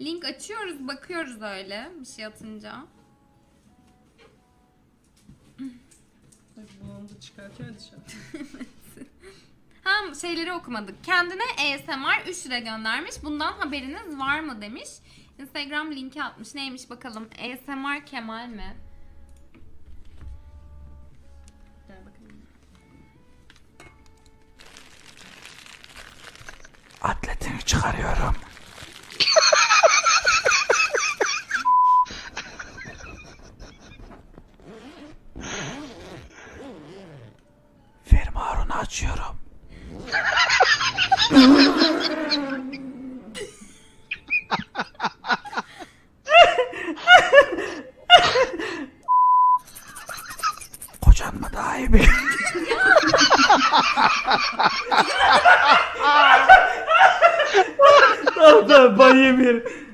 Link açıyoruz, bakıyoruz öyle bir şey atınca. Bak bulandı çıkartıyor dışarı. Ha şeyleri okumadık. Kendine ASMR 3 lira göndermiş. Bundan haberiniz var mı demiş. Instagram linki atmış. Neymiş bakalım. ASMR Kemal mi? Gel bakalım. Atletini çıkarıyorum. Açıyorum. Kocan mı daha iyi bir? Tamam tamam ban yemeyelim.